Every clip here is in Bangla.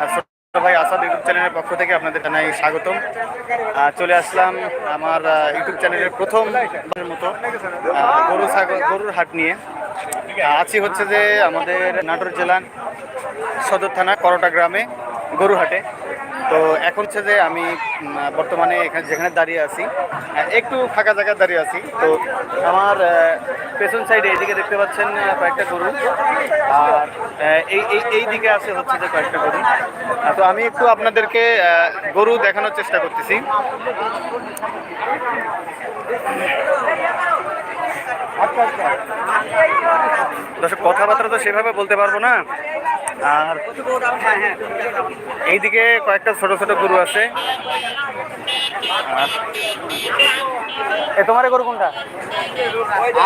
ভাই আসাদ ইউটিউব চ্যানেলের পক্ষ থেকে আপনাদের জানাই স্বাগতম। চলে আসলাম আমার ইউটিউব চ্যানেলের প্রথম মতো গরু ছাগল, গরুর হাট নিয়ে। আছি হচ্ছে যে আমাদের নাটোর জেলার সদর থানা করোটা গ্রামে গরুহাটে তো এখন হচ্ছে যে আমি বর্তমানে এখানে যেখানে দাঁড়িয়ে আছি একটু ফাঁকা জায়গায় দাঁড়িয়ে আছি। তো আমার পেছন সাইডে এইদিকে দেখতে পাচ্ছেন কয়েকটা গরু। আর এই এই এই দিকে আছে হচ্ছে যে কয়েকটা গরু। তো আমি একটু আপনাদেরকে গরু দেখানোর চেষ্টা করতেছি। দর্শক, কথাবার্তা তো সেভাবে বলতে পারব না। আর এইদিকে কয়েকটা ছোট ছোট গরু আছে। এ তোমার গরু কোনটা?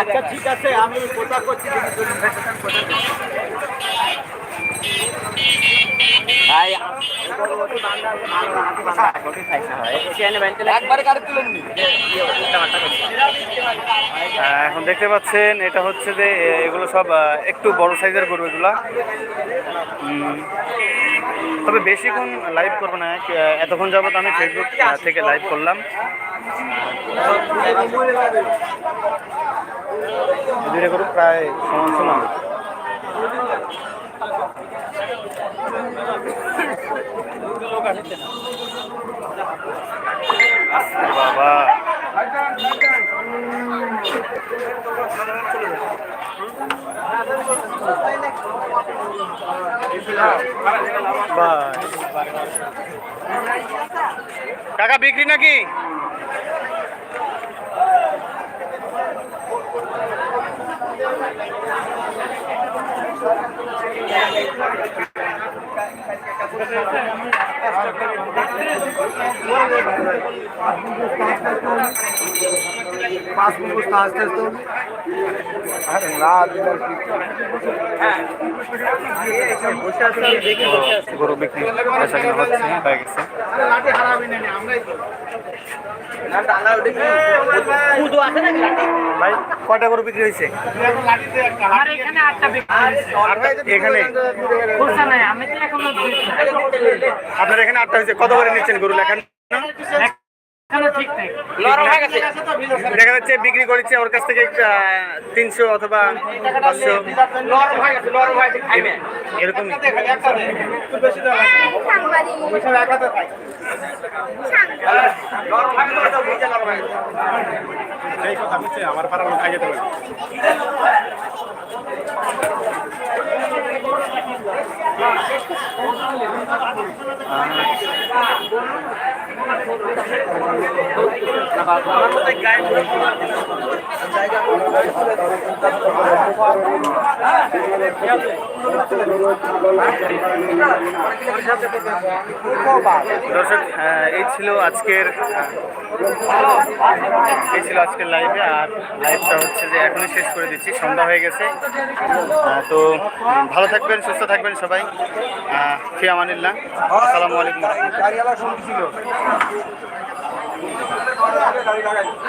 আচ্ছা ঠিক আছে আমি কোথা করছি ভাই একবারে কারে তুলেন নি আহ, এখন দেখতে পাচ্ছেন, এটা হচ্ছে যে এগুলো সব একটু বড় সাইজের গরু এগুলা। তবে বেশিক্ষণ লাইভ করব না এতক্ষণ যাবত আমি ফেসবুক থেকে লাইভ করলাম। প্রায় সমান সমান। বাবা কাকা বিক্রি নাকি? পাঁচ গরু বিক্রি হয়ে ভাই, কয়টা গরু বিক্রি হয়েছে। আপনার এখানে আটটা হয়েছে, কত করে নিচ্ছেন গরু লেখান। দেখা যাচ্ছে বিক্রি করেছে ওর কাছ থেকে তিনশো অথবা পাঁচশো। সেই কথা বুঝছে আমার পাড়ার লোক খাই যেতে পারে দর্শক এই ছিল আজকের এই ছিল আজকের লাইভে আর লাইভটা হচ্ছে যে এখনই শেষ করে দিচ্ছি সন্ধ্যা হয়ে গেছে। তো ভালো থাকবেন সুস্থ থাকবেন সবাই। আহ, ফি আমানিল্লাহ আসসালামু আলাইকুম। গাড়িওয়ালা শুনতে